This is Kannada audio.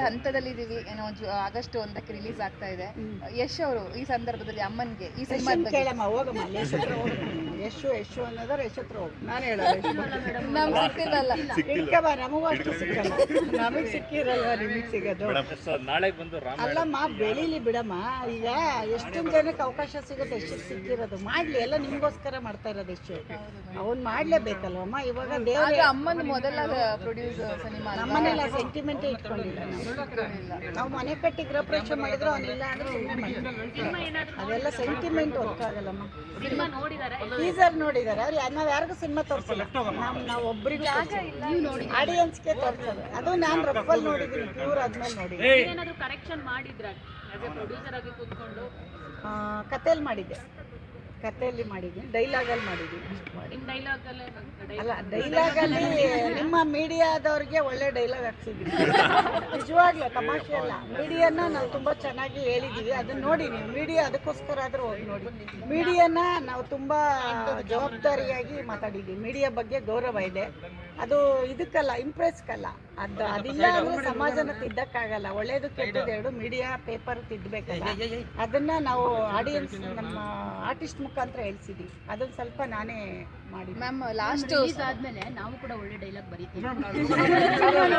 ಹಂತದಲ್ಲಿ ಇದೀವಿ ಏನೋ ಜು- ಆಗಸ್ಟ್ ಒಂದಕ್ಕೆ ರಿಲೀಸ್ ಆಗ್ತಾ ಇದೆ. ಯಶ್ ಅವರು ಈ ಸಂದರ್ಭದಲ್ಲಿ ಅಮ್ಮನ್ಗೆ ಈ ಸಿನಿಮಾ ಯಶನ್ ಬಗ್ಗೆ ಕೇಳಮ್ಮ ಹೋಗಮ್ಮ ಅಲ್ಲಿ ಯಶ್ ಹತ್ರ ಯಶು ಯಶು ಅನ್ನೋದಾರ ಯಶ್ ಹತ್ರ ಹೋಗು ನಾನು ಹೇಳಲ್ಲ ನಮ್ಗೆ ಸಿಕ್ತಿಲ್ಲಲ್ಲ ಇಟ್ಕಬ ನಮಗೂ ಅಷ್ಟು ಸಿಕ್ಕಲ್ಲ. ನಮಗ್ ಸಿಕ್ಕಿರಲ್ವ ನಿಮಗೆ ಸಿಗೋದು. ನಾಳೆ ಬಂದು ರಾಮ ಅಲ್ಲಮ್ಮ ಬೆಳಿಲಿ ಬಿಡಮ್ಮ. ಈಗ ಎಷ್ಟೊಂದು ಜನಕ್ಕೆ ಅವಕಾಶ ಸಿಗುತ್ತೆ ಎಷ್ಟು ಸಿಕ್ಕಿರೋದು. ಮಾಡ್ಲಿ ಎಲ್ಲ ನಿಮ್ಗೋಸ್ಕರ ಮಾಡ್ತಾ ಇರೋದು ಎಷ್ಟು ಅವ್ನು ಮಾಡ್ಲೇಬೇಕಲ್ವಮ್ಮ? ಇವಾಗ ದೇವ್ರ ಅಮ್ಮನ ಮೊದಲ ಪ್ರೊಡ್ಯೂಸ್ ಸಿನಿಮಾ? ನಮ್ಮನೆಲ್ಲ ಸೆಂಟಿಮೆಂಟ್ ಇಟ್ಕೊಂಡಿಲ್ಲ ನಾವು. ನಾವು ಮನೆ ಕಟ್ಟಿ ಗೃಹ ಪ್ರವೇಶ ಮಾಡಿದ್ರು ಅವನಿಲ್ಲ ಅಂದ್ರೆ ಅದೆಲ್ಲ ಸೆಂಟಿಮೆಂಟ್ ವರ್ಕ್ ಆಗಲ್ಲಮ್ಮ ಟೀಸರ್ ನೋಡಿದಾರೆ? ಅವ್ರು ನಾವು ನಾವ್ ಯಾರಿಗೂ ಸಿನಿಮಾ ತೋರಿಸಲ್ಲ. ನಾವು ನಾವು ಒಬ್ಬರಿಗೆ ಆಡಿಯನ್ಸ್ಗೆ ತೋರಿಸೋದು ಅದು ನಾನು ರಫಲ್ ನೋಡಿದ್ದೀನಿ. ಪ್ಯೂರ್ ಆದ್ಮೇಲೆ ನೋಡಿದ್ದೀನಿ. ಏನಾದ್ರು ಕರೆಕ್ಷನ್ ಮಾಡಿದ್ರೆ? ಕಥೆಯಲ್ಲಿ ಮಾಡಿದ್ದೆ. ಕಥೆಯಲ್ಲಿ ಮಾಡಿದ್ದೀನಿ ಡೈಲಾಗಲ್ಲಿ ಮಾಡಿದ್ದೀನಿ. ನಿಮ್ ಡೈಲಾಗ್ ಅಲ್ಲೇ ಅಲ್ಲ ಡೈಲಾಗಲ್ಲಿ ನಿಮ್ಮ ಮೀಡಿಯಾದವ್ರಿಗೆ ಒಳ್ಳೆ ಡೈಲಾಗ್ ಹಾಕ್ಸಿದ್ವಿ ನಿಜವಾಗ್ಲೂ ತಮಾಷೆ ಅಲ್ಲ. ಮೀಡಿಯಾನ ನಾವು ತುಂಬ ಚೆನ್ನಾಗಿ ಹೇಳಿದ್ದೀವಿ. ಅದನ್ನ ನೋಡಿ ನೀವು. ಮೀಡಿಯಾ ಅದಕ್ಕೋಸ್ಕರ ಆದ್ರೂ ಹೋಗಿ ನೋಡಿ. ಮೀಡಿಯಾನ ನಾವು ತುಂಬ ಜವಾಬ್ದಾರಿಯಾಗಿ ಮಾತಾಡಿದ್ದೀವಿ. ಮೀಡಿಯಾ ಬಗ್ಗೆ ಗೌರವ ಇದೆ. ಅದು ಇದಕ್ಕಲ್ಲ ಇಂಪ್ರೆಸ್ಗಲ್ಲ ಅದು ಅದಿಲ್ಲ ಅಂದ್ರೆ ಸಮಾಜನ ತಿದ್ದಕ್ಕಾಗಲ್ಲ. ಒಳ್ಳೇದು ಕೆಟ್ಟದ್ದು ಎರಡು ಮೀಡಿಯಾ ಪೇಪರ್ ತಿದ್ದಬೇಕಲ್ಲ. ಅದನ್ನ ನಾವು ಆಡಿಯನ್ಸ್ ನಮ್ಮ ಆರ್ಟಿಸ್ಟ್ ಮುಖಾಂತರ ಹೇಳ್ಸಿದ್ವಿ. ಅದನ್ನ ಸ್ವಲ್ಪ ನಾನೇ ಮಾಡಿ ಮ್ಯಾಮ್ ಲಾಸ್ಟ್ ರಿಲೀಸ್ ಆದ್ಮೇಲೆ ನಾವು ಕೂಡ ಒಳ್ಳೆ ಡೈಲಾಗ್ ಬರೀತೀವಿ.